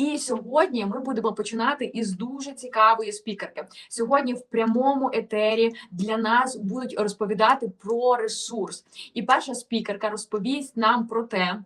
І сьогодні ми будемо починати із дуже цікавої спікерки. Сьогодні в прямому етері для нас будуть розповідати про ресурс. І перша спікерка розповість нам про те.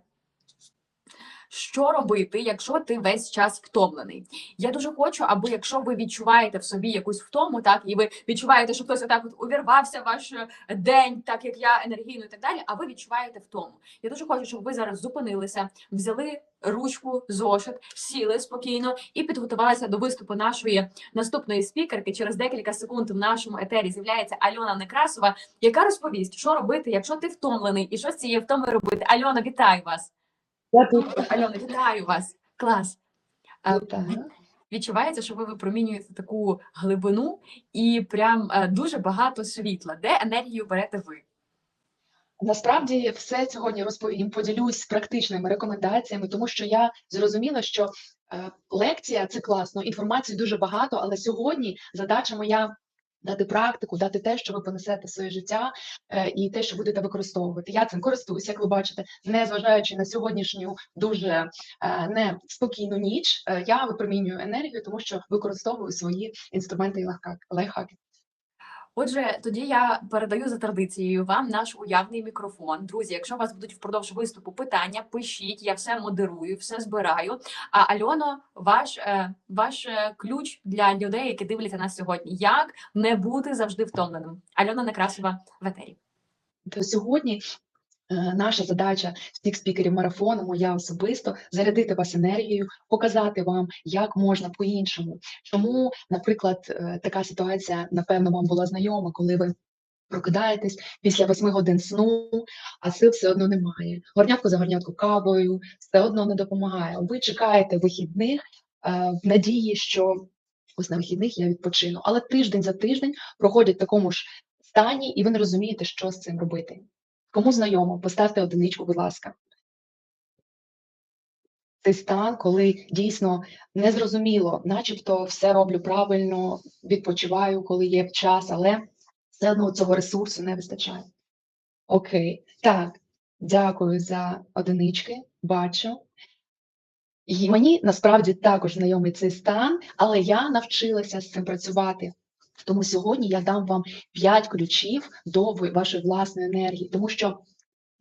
Що робити, якщо ти весь час втомлений? Я дуже хочу, аби якщо ви відчуваєте в собі якусь втому, так і ви відчуваєте, що хтось отак от увірвався в ваш день, так як я енергійно і так далі. А ви відчуваєте втому. Я дуже хочу, щоб ви зараз зупинилися, взяли ручку, зошит, сіли спокійно і підготувалися до виступу нашої наступної спікерки. Через декілька секунд в нашому етері з'являється Альона Некрасова, яка розповість, що робити, якщо ти втомлений, і що з цією втомою робити. Альона, вітаю вас! Я тут Альона, вітаю вас! Клас! Вітаю. Відчувається, що ви випромінюєте таку глибину і прям е, дуже багато світла. Де енергію берете ви? Насправді все сьогодні розповім, поділюсь практичними рекомендаціями, тому що я зрозуміла, що е, лекція це класно, інформації дуже багато, але сьогодні задача моя дати практику, дати те, що ви понесете своє життя, е, і те, що будете використовувати. Я цим користуюсь, як ви бачите, не зважаючи на сьогоднішню дуже е, неспокійну ніч, е, я випромінюю енергію, тому що використовую свої інструменти і лайфхак- лайфхаки. Отже, тоді я передаю за традицією вам наш уявний мікрофон. Друзі, якщо у вас будуть впродовж виступу питання, пишіть, я все модерую, все збираю. А Альоно, ваш, е, ваш е, ключ для людей, які дивляться нас сьогодні. Як не бути завжди втомленим? Альона Некрасова в етері. Сьогодні наша задача всіх спікерів марафону, моя особисто, зарядити вас енергією, показати вам, як можна по-іншому. Чому, наприклад, е, така ситуація, напевно, вам була знайома, коли ви прокидаєтесь після восьми годин сну, а сил все одно немає. Горнятку за горнятку кавою все одно не допомагає. Ви чекаєте вихідних е, в надії, що ось на вихідних я відпочину. Але тиждень за тиждень проходять в такому ж стані, і ви не розумієте, що з цим робити. Кому знайомо, поставте одиничку, будь ласка. Цей стан, коли дійсно незрозуміло, начебто все роблю правильно, відпочиваю, коли є час, але все одно цього ресурсу не вистачає. Окей, так, дякую за одинички, бачу. І мені насправді також знайомий цей стан, але я навчилася з цим працювати. Тому сьогодні я дам вам 5 ключів до вашої власної енергії, тому що,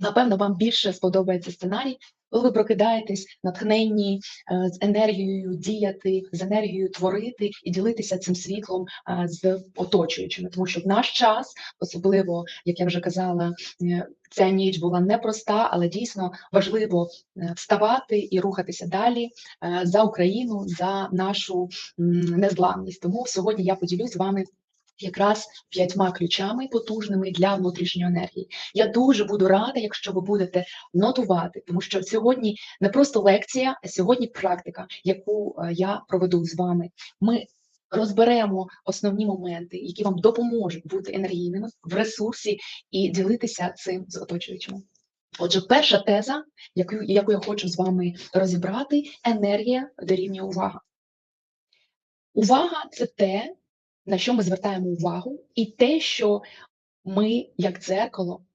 напевно, вам більше сподобається сценарій, коли ви прокидаєтесь натхненні е, з енергією діяти, з енергією творити і ділитися цим світлом е, з оточуючими. Тому що в наш час, особливо, як я вже казала, е, ця ніч була непроста, але дійсно важливо вставати і рухатися далі за Україну, за нашу незламність. Тому сьогодні я поділюсь з вами якраз п'ятьма ключами потужними для внутрішньої енергії. Я дуже буду рада, якщо ви будете нотувати, тому що сьогодні не просто лекція, а сьогодні практика, яку е, я проведу з вами. Ми розберемо основні моменти, які вам допоможуть бути енергійними в ресурсі і ділитися цим з оточуючими. Отже, перша теза, яку, яку я хочу з вами розібрати, енергія дорівнює увага. Увага це те, на що ми звертаємо увагу, і те, що ми, як дзеркало,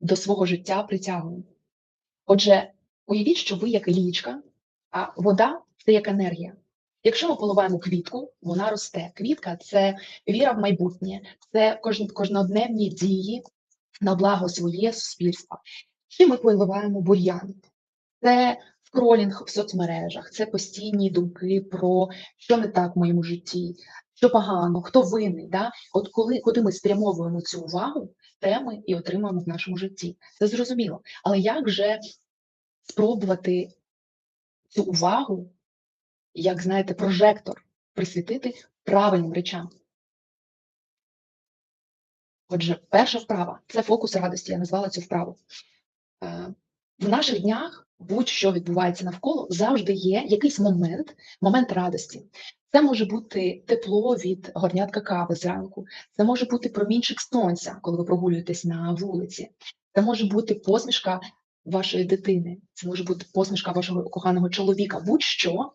до свого життя притягуємо. Отже, уявіть, що ви як лічка, а вода це як енергія. Якщо ми поливаємо квітку, вона росте. Квітка це віра в майбутнє, це кожн- кожнодневні дії на благо своє суспільства. Чи ми поливаємо бур'ян? Це скролінг в соцмережах, це постійні думки про що не так в моєму житті, що погано, хто винний. Да? От коли куди ми спрямовуємо цю увагу, те ми і отримуємо в нашому житті. Це зрозуміло. Але як же спробувати цю увагу, як знаєте, прожектор присвятити правильним речам? Отже, перша вправа це фокус радості. Я назвала цю вправу. Е, В наших днях будь-що відбувається навколо, завжди є якийсь момент, момент радості. Це може бути тепло від горнятка кави зранку, це може бути промінчик сонця, коли ви прогулюєтесь на вулиці. Це може бути посмішка вашої дитини, це може бути посмішка вашого коханого чоловіка, будь-що,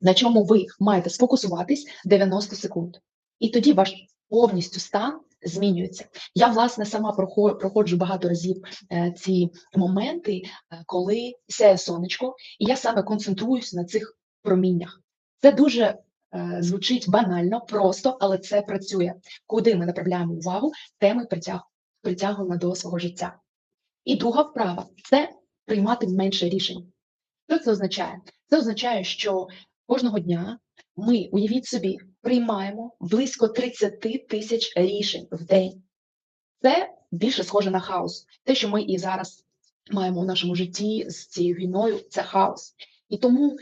на чому ви маєте сфокусуватись 90 секунд. І тоді ваш повністю стан змінюється. Я, власне, сама проходжу багато разів е, ці моменти, е, коли сяє сонечко, і я саме концентруюсь на цих проміннях. Це дуже звучить банально, просто, але це працює. Куди ми направляємо увагу, те ми притягуємо до свого життя. І друга вправа це приймати менше рішень. Що це означає? Це означає, що кожного дня ми, уявіть собі, приймаємо близько 30 тисяч рішень в день. Це більше схоже на хаос. Те, що ми і зараз маємо у нашому житті з цією війною, це хаос. І тому е,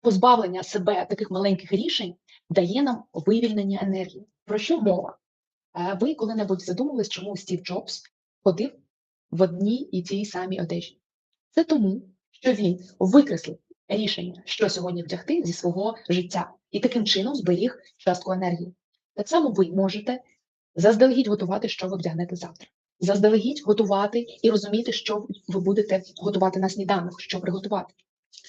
позбавлення себе таких маленьких рішень дає нам вивільнення енергії. Про що мова? Е, Ви коли-небудь задумались, чому Стів Джобс ходив в одній і тій самій одежі? Це тому, що він викреслив рішення, що сьогодні вдягти зі свого життя, і таким чином зберіг частку енергії. Так само ви можете заздалегідь готувати, що ви вдягнете завтра. Заздалегідь готувати і розуміти, що ви будете готувати на сніданок, що приготувати.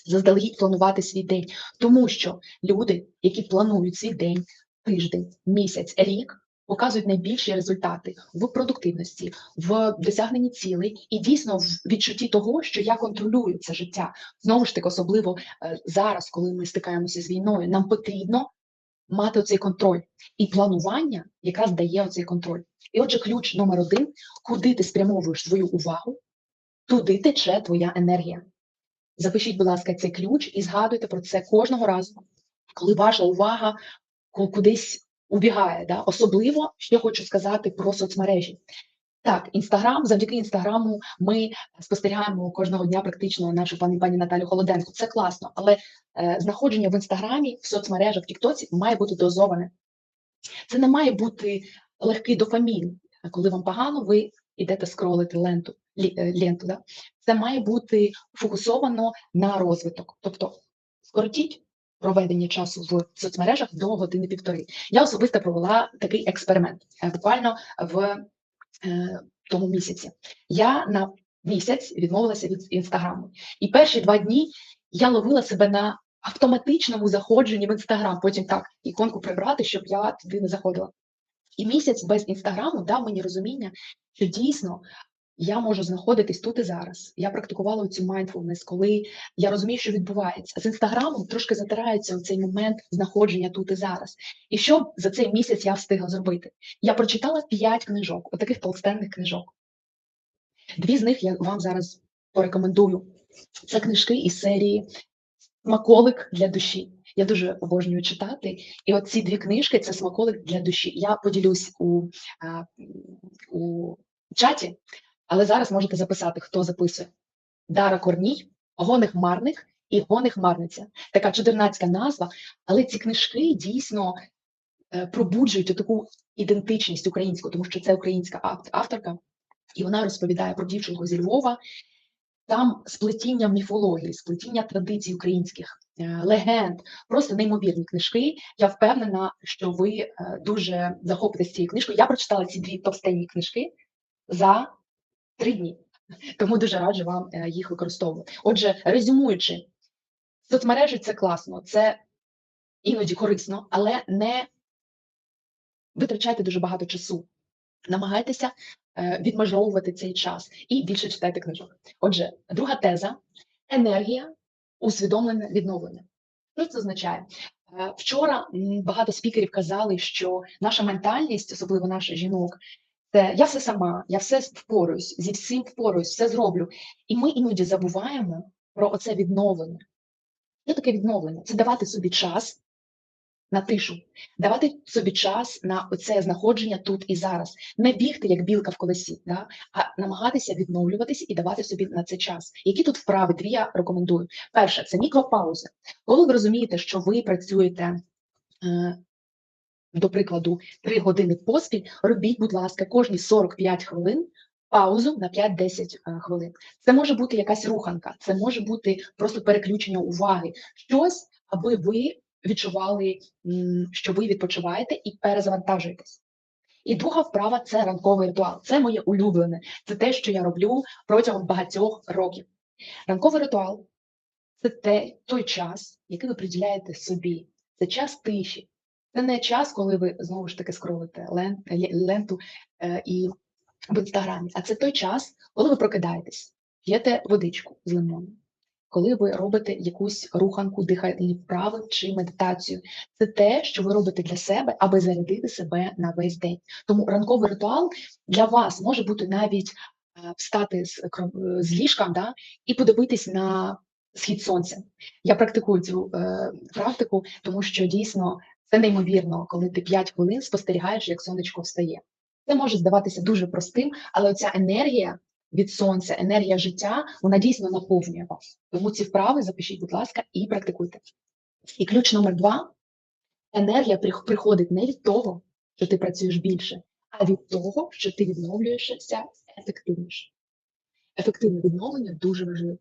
Заздалегідь планувати свій день, тому що люди, які планують свій день, тиждень, місяць, рік, показують найбільші результати в продуктивності, в досягненні цілей і дійсно в відчутті того, що я контролюю це життя. Знову ж таки, особливо е, зараз, коли ми стикаємося з війною, нам потрібно мати оцей контроль. І планування якраз дає оцей контроль. І отже, ключ номер один: куди ти спрямовуєш свою увагу, туди тече твоя енергія. Запишіть, будь ласка, цей ключ і згадуйте про це кожного разу, коли ваша увага кудись убігає. Да? Особливо ще хочу сказати про соцмережі. Так, інстаграм, завдяки інстаграму ми спостерігаємо кожного дня практично нашу пані пані Наталю Холоденко. Це класно, але е, знаходження в інстаграмі, в соцмережах, в Тіктоці має бути дозоване. Це не має бути легкий дофамін. Коли вам погано, ви йдете скролити ленту, е, ленту. Да? Це має бути фокусовано на розвиток. Тобто скоротіть проведення часу в соцмережах до години півтори. Я особисто провела такий експеримент е, буквально в е, тому місяці. Я на місяць відмовилася від інстаграму. І перші два дні я ловила себе на автоматичному заходженні в інстаграм. Потім так іконку прибрати, щоб я туди не заходила. І місяць без інстаграму дав мені розуміння, що дійсно я можу знаходитись тут і зараз. Я практикувала цю mindfulness, коли я розумію, що відбувається. З інстаграмом трошки затирається цей момент знаходження тут і зараз. І що за цей місяць я встигла зробити? Я прочитала п'ять книжок, отаких толстенних книжок. Дві з них я вам зараз порекомендую. Це книжки із серії Смаколик для душі. Я дуже обожнюю читати. І от ці дві книжки це смаколик для душі. Я поділюсь у, у чаті, але зараз можете записати, хто записує. Дара Корній, Гоних Марних і Гоних Марниця. Така чудернацька назва, але ці книжки дійсно е, пробуджують таку ідентичність українську, тому що це українська авторка, і вона розповідає про дівчинку зі Львова. Там сплетіння міфології, сплетіння традицій українських, е, легенд, просто неймовірні книжки. Я впевнена, що ви е, дуже захопитесь цією книжкою. Я прочитала ці дві товстенні книжки за три дні, тому дуже раджу вам е, їх використовувати. Отже, резюмуючи, соцмережі це класно, це іноді корисно, але не витрачайте дуже багато часу. Намагайтеся е, відмежовувати цей час і більше читайте книжок. Отже, друга теза енергія, усвідомлене відновлення. Що це означає? Е, Вчора багато спікерів казали, що наша ментальність, особливо наших жінок, це я все сама, я все впораюсь, зі всім впораюсь, все зроблю. І ми іноді забуваємо про оце відновлення. Що таке відновлення? Це давати собі час на тишу, давати собі час на оце знаходження тут і зараз, не бігти як білка в колесі, да? а намагатися відновлюватися і давати собі на це час. Які тут вправи? Дві я рекомендую. Перше це мікропаузи. Коли ви розумієте, що ви працюєте. До прикладу, 3 години поспіль, робіть, будь ласка, кожні 45 хвилин паузу на 5-10 е, хвилин. Це може бути якась руханка, це може бути просто переключення уваги, щось, аби ви відчували, що ви відпочиваєте і перезавантажуєтесь. І друга вправа це ранковий ритуал. Це моє улюблене. Це те, що я роблю протягом багатьох років. Ранковий ритуал це те, той час, який ви приділяєте собі. Це час тиші, Це не час, коли ви знову ж таки скролите лен, ленту е, і в інстаграмі, а це той час, коли ви прокидаєтесь, п'єте водичку з лимоном, коли ви робите якусь руханку, дихальні вправи чи медитацію. Це те, що ви робите для себе, аби зарядити себе на весь день. Тому ранковий ритуал для вас може бути навіть е, встати з, з ліжка да, і подивитись на схід сонця. Я практикую цю е, практику, тому що дійсно це неймовірно, коли ти 5 хвилин спостерігаєш, як сонечко встає. Це може здаватися дуже простим, але ця енергія від сонця, енергія життя, вона дійсно наповнює вас. Тому ці вправи запишіть, будь ласка, і практикуйте. І ключ номер два: енергія приходить не від того, що ти працюєш більше, а від того, що ти відновлюєшся ефективніше. Ефективне відновлення дуже важливе.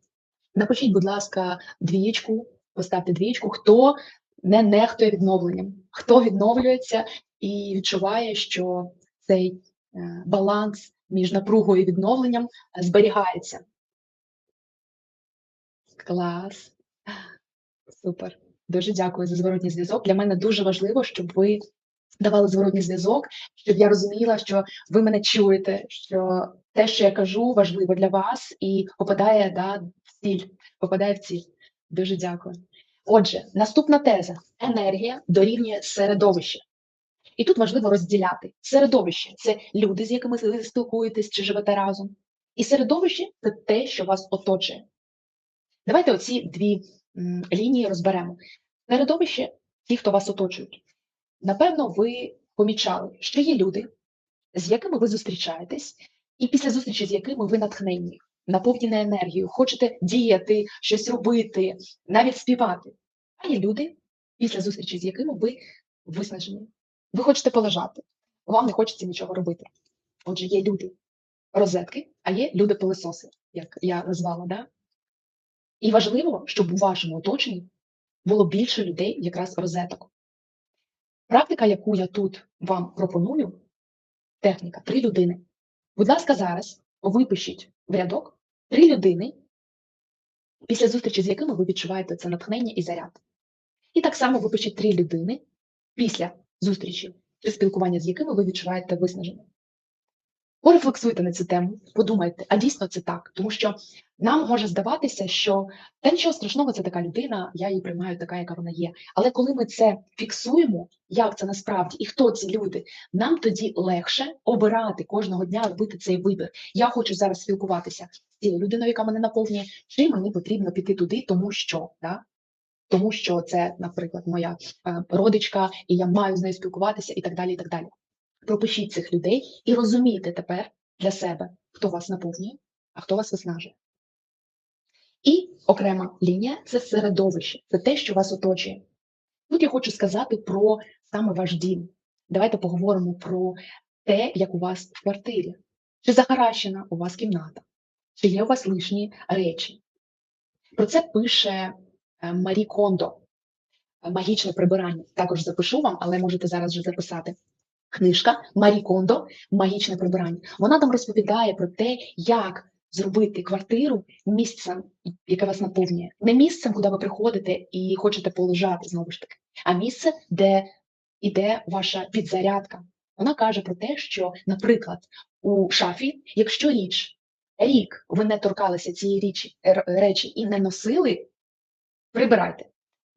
Напишіть, будь ласка, двієчку, поставте двієчку, хто не нехтує відновленням, хто відновлюється і відчуває, що цей е, баланс між напругою і відновленням е, зберігається. Клас. Супер. Дуже дякую за зворотній зв'язок. Для мене дуже важливо, щоб ви давали зворотній зв'язок, щоб я розуміла, що ви мене чуєте, що те, що я кажу, важливо для вас і попадає да, в ціль, попадає в ціль. Дуже дякую. Отже, наступна теза: енергія дорівнює середовище. І тут важливо розділяти середовище це люди, з якими ви спілкуєтесь чи живете разом. І середовище це те, що вас оточує. Давайте оці дві м, лінії розберемо. Середовище ті, хто вас оточують. Напевно, ви помічали, що є люди, з якими ви зустрічаєтесь, і після зустрічі з якими ви натхнені, наповнені енергією, хочете діяти, щось робити, навіть співати. А є люди, після зустрічі з якими ви виснажені. Ви хочете полежати, вам не хочеться нічого робити. Отже, є люди розетки, а є люди пилисоси, як я назвала. Да? І важливо, щоб у вашому оточенні було більше людей, якраз розеток. Практика, яку я тут вам пропоную, техніка три людини. Будь ласка, зараз випишіть в рядок три людини, після зустрічі з якими ви відчуваєте це натхнення і заряд. І так само випишіть три людини після зустрічі чи спілкування з якими ви відчуваєте виснаження. Порефлексуйте на цю тему, подумайте, а дійсно це так, тому що нам може здаватися, що та нічого страшного, це така людина, я її приймаю така, яка вона є. Але коли ми це фіксуємо, як це насправді і хто ці люди, нам тоді легше обирати кожного дня робити цей вибір. Я хочу зараз спілкуватися з цією людиною, яка мене наповнює, чи мені потрібно піти туди, тому що да? тому що це, наприклад, моя е, родичка, і я маю з нею спілкуватися, і так далі. і так далі. Пропишіть цих людей і розумійте тепер для себе, хто вас наповнює, а хто вас виснажує. І окрема лінія це середовище, це те, що вас оточує. Тут я хочу сказати про саме ваш дім. Давайте поговоримо про те, як у вас в квартирі. Чи захаращена у вас кімната, чи є у вас лишні речі. Про це пише е, Марі Кондо Магічне прибирання. Також запишу вам, але можете зараз вже записати. Книжка Марі Кондо Магічне прибирання. Вона там розповідає про те, як зробити квартиру місцем, яке вас наповнює. Не місцем, куди ви приходите і хочете полежати знову ж таки, а місце, де іде ваша підзарядка. Вона каже про те, що, наприклад, у шафі, якщо річ рік ви не торкалися цієї річі, речі і не носили, прибирайте,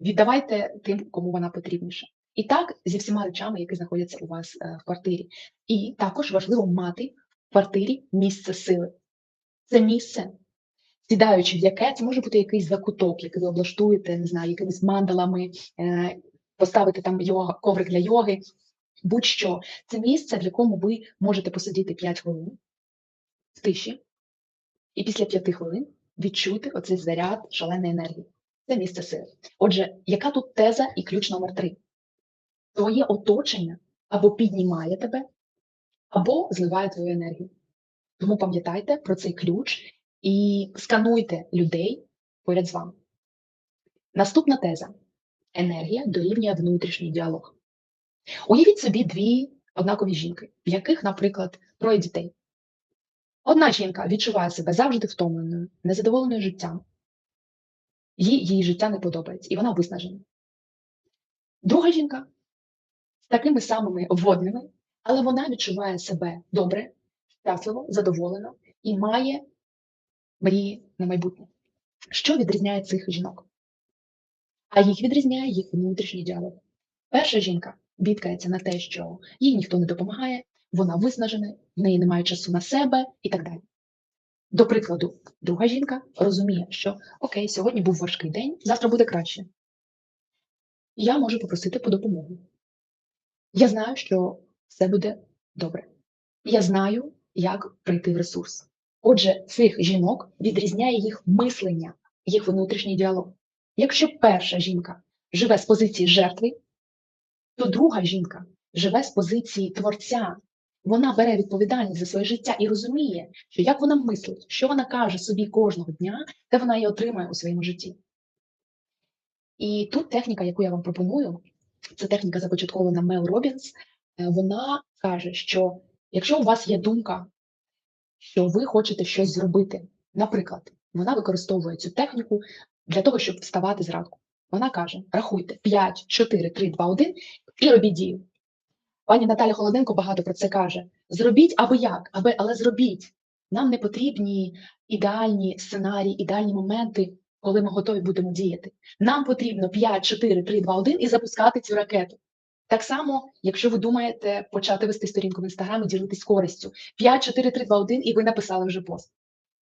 віддавайте тим, кому вона потрібніша. І так зі всіма речами, які знаходяться у вас е, в квартирі. І також важливо мати в квартирі місце сили. Це місце, сідаючи в яке, це може бути якийсь закуток, який ви облаштуєте, не знаю, якимись мандалами, е, поставити там йога, коврик для йоги. Будь-що, це місце, в якому ви можете посидіти 5 хвилин в тиші, і після 5 хвилин відчути оцей заряд шаленої енергії. Це місце сили. Отже, яка тут теза і ключ номер 3? Твоє оточення або піднімає тебе, або зливає твою енергію. Тому пам'ятайте про цей ключ і скануйте людей поряд з вами. Наступна теза: енергія дорівнює внутрішній діалог. Уявіть собі дві однакові жінки, в яких, наприклад, троє дітей. Одна жінка відчуває себе завжди втомленою, незадоволеною життям. Їй, її життя не подобається, і вона виснажена. Друга жінка такими самими водними, але вона відчуває себе добре, щасливо, задоволено і має мрії на майбутнє. Що відрізняє цих жінок? А їх відрізняє їх внутрішній діалог. Перша жінка бідкається на те, що їй ніхто не допомагає, вона виснажена, в неї немає часу на себе і так далі. До прикладу, друга жінка розуміє, що окей, сьогодні був важкий день, завтра буде краще. Я можу попросити по допомогу. Я знаю, що все буде добре. Я знаю, як прийти в ресурс. Отже, цих жінок відрізняє їх мислення, їх внутрішній діалог. Якщо перша жінка живе з позиції жертви, то друга жінка живе з позиції творця. Вона бере відповідальність за своє життя і розуміє, що як вона мислить, що вона каже собі кожного дня, те вона і отримає у своєму житті. І тут техніка, яку я вам пропоную, це техніка започаткована Мел Робінс. Е, Вона каже, що якщо у вас є думка, що ви хочете щось зробити, наприклад, вона використовує цю техніку для того, щоб вставати зранку. Вона каже: рахуйте 5, 4, 3, 2, 1 і робіть дію. Пані Наталя Холоденко багато про це каже: зробіть аби як, аби, але зробіть. Нам не потрібні ідеальні сценарії, ідеальні моменти, коли ми готові будемо діяти. Нам потрібно 5, 4, 3, 2, 1 і запускати цю ракету. Так само, якщо ви думаєте почати вести сторінку в інстаграмі, ділитись користю, 5, 4, 3, 2, 1 і ви написали вже пост.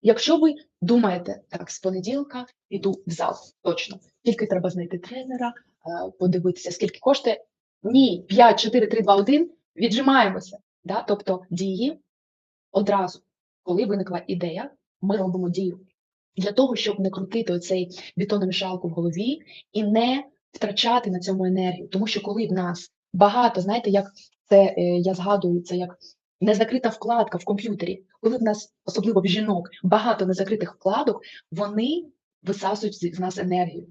Якщо ви думаєте, так, з понеділка йду в зал, точно, тільки треба знайти тренера, е, подивитися, скільки коштує. Ні, 5, 4, 3, 2, 1, віджимаємося. Да? Тобто дії одразу, коли виникла ідея, ми робимо дію. Для того, щоб не крутити оцей бетономішалку в голові і не втрачати на цьому енергію. Тому що коли в нас багато, знаєте, як це е, я згадую, це як незакрита вкладка в комп'ютері, коли в нас, особливо в жінок, багато незакритих вкладок, вони висасують з нас енергію.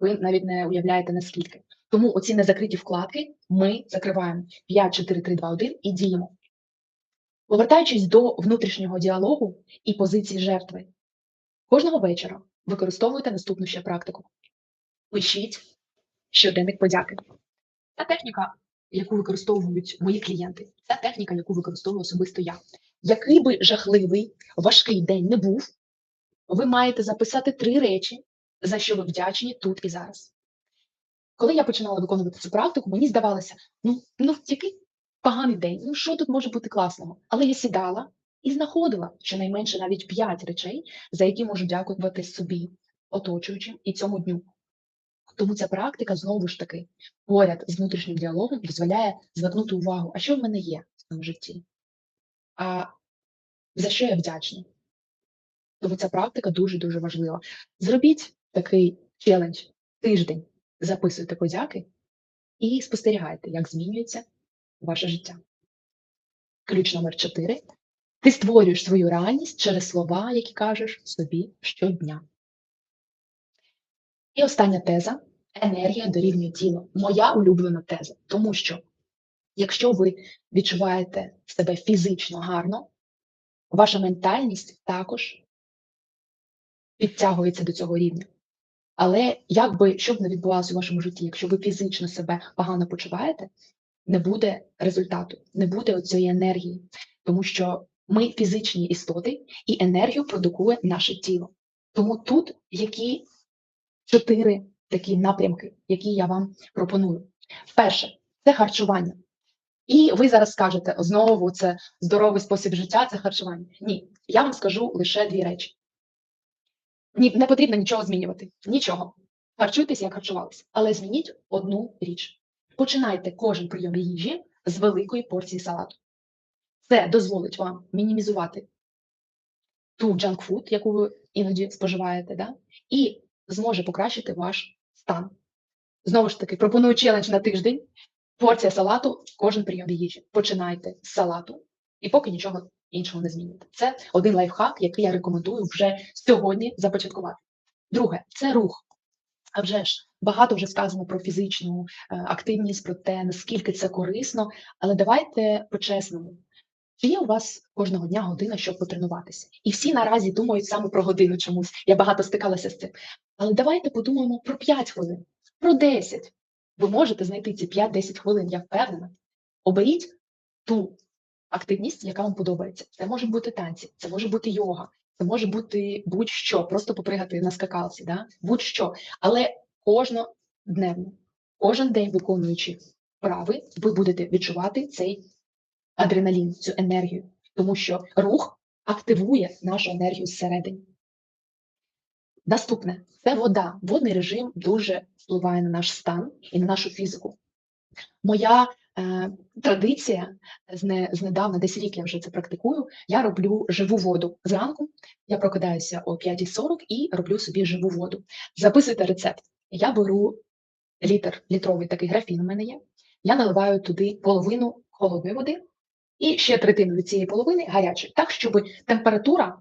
Ви навіть не уявляєте наскільки. Тому оці незакриті вкладки ми закриваємо 5, 4, 3, 2, 1 і діємо. Повертаючись до внутрішнього діалогу і позиції жертви, кожного вечора використовуйте наступну ще практику. Пишіть щоденник подяки. Це техніка, яку використовують мої клієнти. Це техніка, яку використовую особисто я. Який би жахливий, важкий день не був, ви маєте записати три речі, за що ви вдячні тут і зараз. Коли я починала виконувати цю практику, мені здавалося, ну, ну який поганий день, ну що тут може бути класного? Але я сідала і знаходила щонайменше навіть п'ять речей, за які можу дякувати собі, оточуючим і цьому дню. Тому ця практика знову ж таки поряд з внутрішнім діалогом дозволяє звернути увагу, а що в мене є в цьому житті, а за що я вдячна. Тому ця практика дуже-дуже важлива. Зробіть такий челендж тиждень, записуйте подяки і спостерігайте, як змінюється ваше життя. Ключ номер 4. Ти створюєш свою реальність через слова, які кажеш собі щодня. І остання теза енергія дорівнює тіло. Моя улюблена теза. Тому що, якщо ви відчуваєте себе фізично гарно, ваша ментальність також підтягується до цього рівня. Але як би що б не відбувалося у вашому житті, якщо ви фізично себе погано почуваєте, не буде результату, не буде оцієї енергії, тому що ми фізичні істоти, і енергію продукує наше тіло. Тому тут які чотири такі напрямки, які я вам пропоную. Перше це харчування. І ви зараз скажете знову це здоровий спосіб життя, це харчування. Ні, я вам скажу лише дві речі. Ні, не потрібно нічого змінювати. Нічого. Харчуйтесь, як харчувалися. Але змініть одну річ. Починайте кожен прийом їжі з великої порції салату. Це дозволить вам мінімізувати ту джанк-фуд, яку ви іноді споживаєте, да? і зможе покращити ваш стан. Знову ж таки, пропоную челендж на тиждень. Порція салату, кожен прийом їжі. Починайте з салату, і поки нічого іншого не зміните. Це один лайфхак, який я рекомендую вже сьогодні започаткувати. Друге це рух. А вже ж багато вже сказано про фізичну е, активність, про те, наскільки це корисно. Але давайте по-чесному. Чи є у вас кожного дня година, щоб потренуватися? І всі наразі думають саме про годину чомусь. Я багато стикалася з цим. Але давайте подумаємо про 5 хвилин, про 10. Ви можете знайти ці 5-10 хвилин, я впевнена. Оберіть ту активність, яка вам подобається. Це може бути танці, це може бути йога, це може бути будь-що, просто попригати на скакалці, да? будь-що. Але кожнодневно, кожен день виконуючи вправи, ви будете відчувати цей адреналін, цю енергію, тому що рух активує нашу енергію зсередини. Наступне це вода. Водний режим дуже впливає на наш стан і на нашу фізику. Моя е, традиція зне, знедавна, десь рік я вже це практикую. Я роблю живу воду зранку. Я прокидаюся о 5.40 і роблю собі живу воду. Записуйте рецепт. Я беру літр, літровий такий графін у мене є. Я наливаю туди половину холодної води і ще третину від цієї половини гарячої, так, щоб температура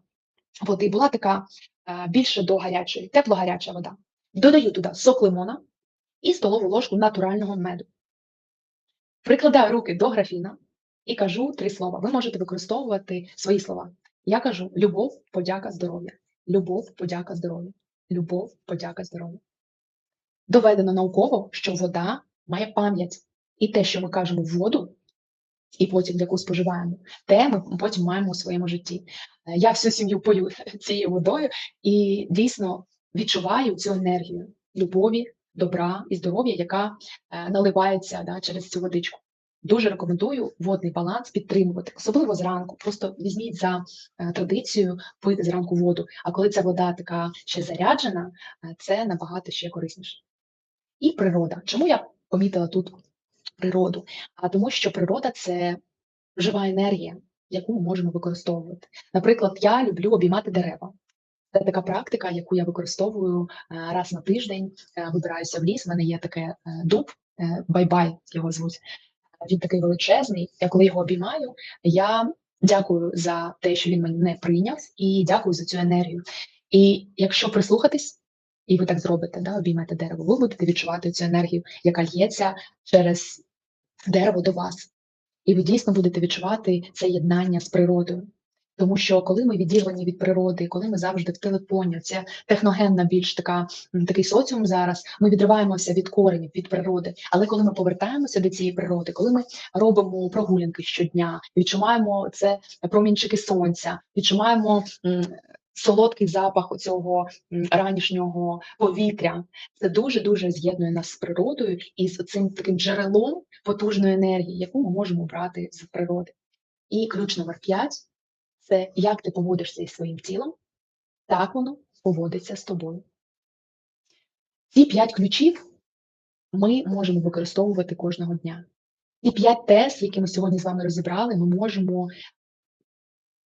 води була така е, більше до гарячої, тепло-гаряча вода. Додаю туди сок лимона і столову ложку натурального меду. Прикладаю руки до графіна і кажу три слова. Ви можете використовувати свої слова. Я кажу любов, подяка, здоров'я. Любов, подяка, здоров'я. Любов, подяка, здоров'я. Доведено науково, що вода має пам'ять. І те, що ми кажемо в воду, і потім яку споживаємо, те ми потім маємо у своєму житті. Е, Я всю сім'ю пою цією водою і дійсно відчуваю цю енергію любові, добра і здоров'я, яка е, наливається да, через цю водичку. Дуже рекомендую водний баланс підтримувати, особливо зранку. Просто візьміть за е, традицію пити зранку воду. А коли ця вода така ще заряджена, е, це набагато ще корисніше. І природа. Чому я помітила тут природу? А тому, що природа це жива енергія, яку ми можемо використовувати. Наприклад, я люблю обіймати дерева. Це така практика, яку я використовую е, раз на тиждень. Е, Вибираюся в ліс. в мене є таке е, дуб, бай-бай його звуть. Він такий величезний. Я коли його обіймаю, я дякую за те, що він мене прийняв, і дякую за цю енергію. І якщо прислухатись, і ви так зробите, да, обіймете дерево, ви будете відчувати цю енергію, яка лється через дерево до вас. І ви дійсно будете відчувати це єднання з природою. Тому що коли ми відірвані від природи, коли ми завжди в телефоні, це техногенна більш така такий соціум зараз. Ми відриваємося від коренів, від природи. Але коли ми повертаємося до цієї природи, коли ми робимо прогулянки щодня, відчуваємо це промінчики сонця, відчуваємо солодкий запах цього ранішнього повітря, це дуже дуже з'єднує нас з природою і з цим таким джерелом потужної енергії, яку ми можемо брати з природи. І ключ номер 5 це як ти поводишся із своїм тілом, так воно поводиться з тобою. Ці п'ять ключів ми можемо використовувати кожного дня. Ці п'ять тез, які ми сьогодні з вами розібрали, ми можемо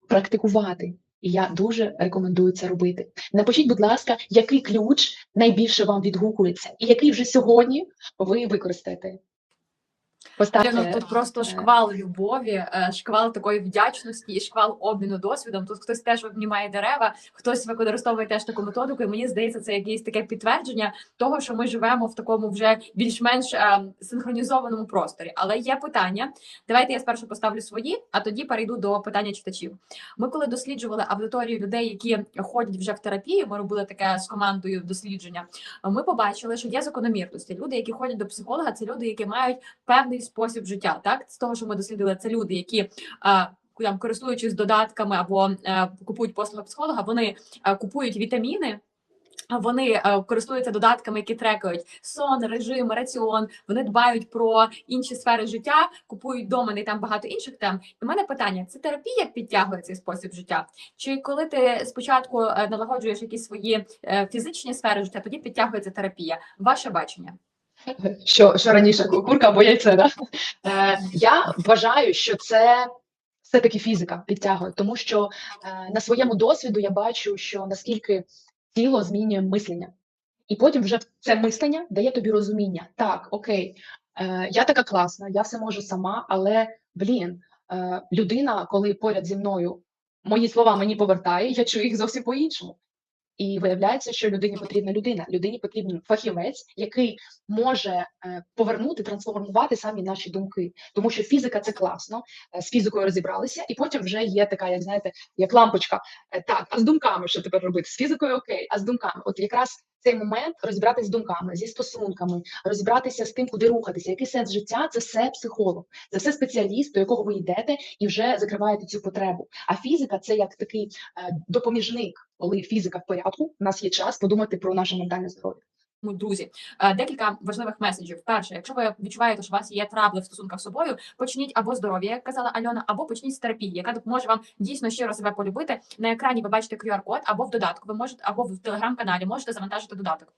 практикувати. І я дуже рекомендую це робити. Напишіть, будь ласка, який ключ найбільше вам відгукується, і який вже сьогодні ви використаєте. Поставте Лена, тут просто е, шквал любові, е, шквал такої вдячності і шквал обміну досвідом. Тут хтось теж обнімає дерева, хтось використовує теж таку методику. І мені здається, це якесь таке підтвердження того, що ми живемо в такому вже більш-менш е, синхронізованому просторі. Але є питання. Давайте я спершу поставлю свої, а тоді перейду до питання читачів. Ми коли досліджували аудиторію людей, які ходять вже в терапію, ми робили таке з командою дослідження. Ми побачили, що є закономірності. Люди, які ходять до психолога, це люди, які мають певний спосіб життя. Так з того, що ми дослідили, це люди, які там користуючись додатками або е, купують послуги психолога, вони е, купують вітаміни. Вони е, користуються додатками, які трекають сон, режим, раціон. Вони дбають про інші сфери життя, купують домен і там багато інших тем. І в мене питання: це терапія підтягує цей спосіб життя? Чи коли ти спочатку налагоджуєш якісь свої фізичні сфери життя, тоді підтягується терапія? Ваше бачення? Що, що раніше курка або яйце. Да? Е, я вважаю, що це все-таки фізика підтягує, тому що е, на своєму досвіду я бачу, що наскільки тіло змінює мислення. І потім вже це мислення дає тобі розуміння. Так, окей, е, я така класна, я все можу сама, але блін, е, людина, коли поряд зі мною мої слова мені повертає, я чую їх зовсім по-іншому. І виявляється, що людині потрібна людина, людині потрібен фахівець, який може е, повернути, трансформувати самі наші думки, тому що фізика це класно. е, З фізикою розібралися, і потім вже є така, як знаєте, як лампочка. е, Так, а з думками що тепер робити? З фізикою окей, а з думками, от якраз цей момент розібратися з думками, зі стосунками, розібратися з тим, куди рухатися, який сенс життя це все психолог, це все спеціаліст, до якого ви йдете і вже закриваєте цю потребу. А фізика це як такий е, допоміжник, коли фізика в порядку. У нас є час подумати про наше ментальне здоров'я. Тому, друзі, е, декілька важливих меседжів. Перше, якщо ви відчуваєте, що у вас є трабли в стосунках з собою, почніть або здоров'я, як казала Альона, або почніть з терапії, яка допоможе вам дійсно щиро себе полюбити. На екрані ви бачите QR-код, або в додатку. Ви можете, або в телеграм-каналі можете завантажити додаток.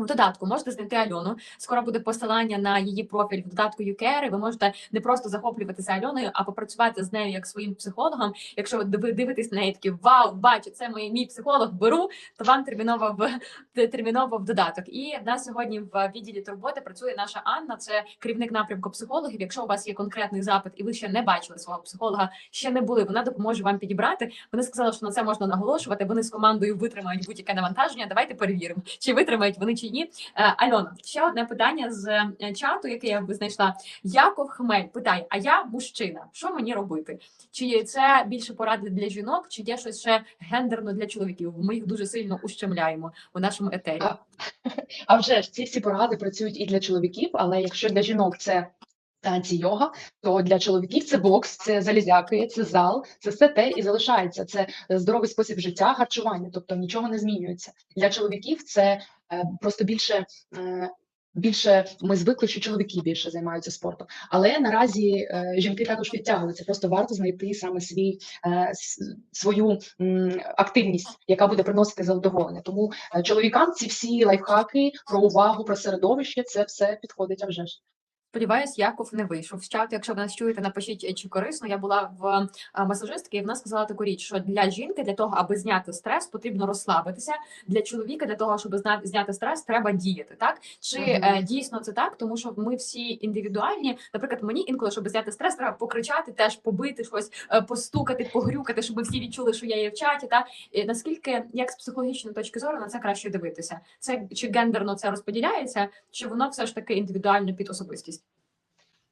В додатку можете знайти Альону. Скоро буде посилання на її профіль в додатку UCare. Ви можете не просто захоплюватися Альоною, а попрацювати з нею як своїм психологом. Якщо ви дивитесь на неї такі вау, бачу, це мій, мій психолог, беру, то вам терміново в терміново в додаток. І в нас сьогодні в відділі турботи працює наша Анна. Це керівник напрямку психологів. Якщо у вас є конкретний запит, і ви ще не бачили свого психолога, ще не були, вона допоможе вам підібрати. Вони сказали, що на це можна наголошувати. Вони з командою витримають будь-яке навантаження. Давайте перевіримо, чи витримають вони чи ні. Е, Альона, ще одне питання з е, чату, яке я би знайшла. Яков Хмель питає: А я мужчина, що мені робити? Чи це більше поради для жінок, чи є щось ще гендерно для чоловіків? Ми їх дуже сильно ущемляємо у нашому етері. А, А вже ж ці всі поради працюють і для чоловіків, але якщо для жінок це танці йога, то для чоловіків це бокс, це залізяки, це зал, це все те і залишається. Це здоровий спосіб життя, харчування, тобто нічого не змінюється. Для чоловіків це е, просто більше. Е, Більше ми звикли, що чоловіки більше займаються спортом, але наразі е, жінки також підтягуються. Просто варто знайти саме свій свою активність, яка буде приносити задоволення. Тому Чоловікам ці всі лайфхаки про увагу, про середовище, це все підходить, а вже ж. Сподіваюсь, Яков не вийшов з чату. Якщо ви нас чуєте, напишіть чи корисно. Я була в е, масажистки, і вона сказала таку річ, що для жінки для того, аби зняти стрес, потрібно розслабитися. Для чоловіка для того, щоб зняти стрес, треба діяти. Так чи Мгм. е, дійсно це так? Тому що ми всі індивідуальні. Наприклад, мені інколи, щоб зняти стрес, треба покричати, теж побити щось, е, постукати, погрюкати, щоб всі відчули, що я є в чаті. Та І наскільки як з психологічної точки зору на це краще дивитися? Це чи гендерно це розподіляється, чи воно все ж таки індивідуально під особистість?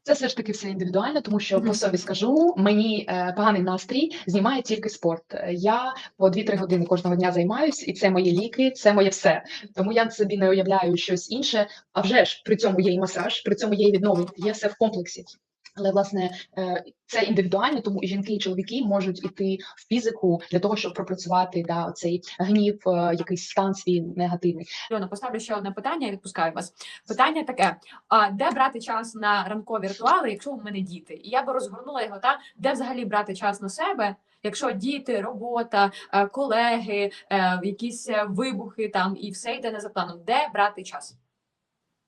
Це все ж таки все індивідуально, тому що по собі скажу, мені е, поганий настрій знімає тільки спорт. Е, Я по 2-3 години кожного дня займаюся, і це мої ліки, це моє все. Тому я собі не уявляю щось інше. А вже ж при цьому є і масаж, при цьому є і відновлення, є все в комплексі. Але власне е, це індивідуально, тому і жінки, і чоловіки можуть іти в фізику для того, щоб пропрацювати да, цей гнів, е, якийсь стан свій негативний. Льона, поставлю ще одне питання і відпускаю вас. Питання таке: а де брати час на ранкові ритуали, якщо у мене діти? І я би розгорнула його та де взагалі брати час на себе, якщо діти, робота, е, колеги, якісь вибухи там і все йде не за планом. Де брати час?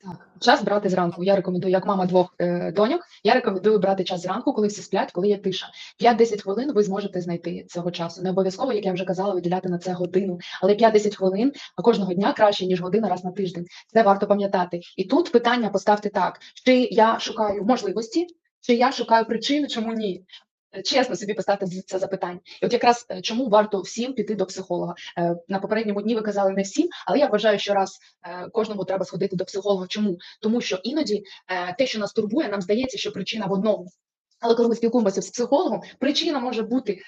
Так, час брати зранку. Я рекомендую, як мама двох е, доньок. Я рекомендую брати час зранку, коли всі сплять, коли є тиша. 5-10 хвилин ви зможете знайти цього часу. Не обов'язково, як я вже казала, виділяти на це годину, але 5-10 хвилин кожного дня краще ніж година раз на тиждень. Це варто пам'ятати. І тут питання поставте так: чи я шукаю можливості, чи я шукаю причини, чому ні. Чесно собі поставте це запитання. І от якраз е, чому варто всім піти до психолога? Е, На попередньому дні ви казали не всім, але я вважаю, що раз е, кожному треба сходити до психолога. Чому? Тому що іноді те, що нас турбує, нам здається, що причина в одному. Але коли ми спілкуємося з психологом, причина може бути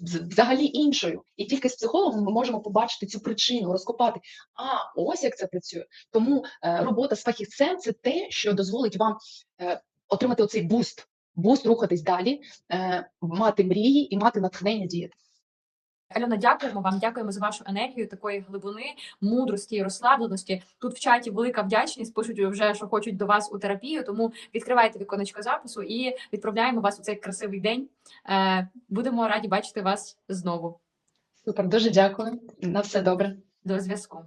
взагалі іншою. І тільки з психологом ми можемо побачити цю причину, розкопати. А ось як це працює. Тому робота з фахівцем це те, що дозволить вам отримати оцей буст, буст рухатись далі, е, мати мрії і мати натхнення діяти. Альона, дякуємо вам, дякуємо за вашу енергію, такої глибини, мудрості і розслабленості. Тут в чаті велика вдячність. Пишуть вже, що хочуть до вас у терапію. Тому відкривайте віконечко запису і відправляємо вас у цей красивий день. Е, Будемо раді бачити вас знову. Супер, дуже дякую. На все добре. До зв'язку.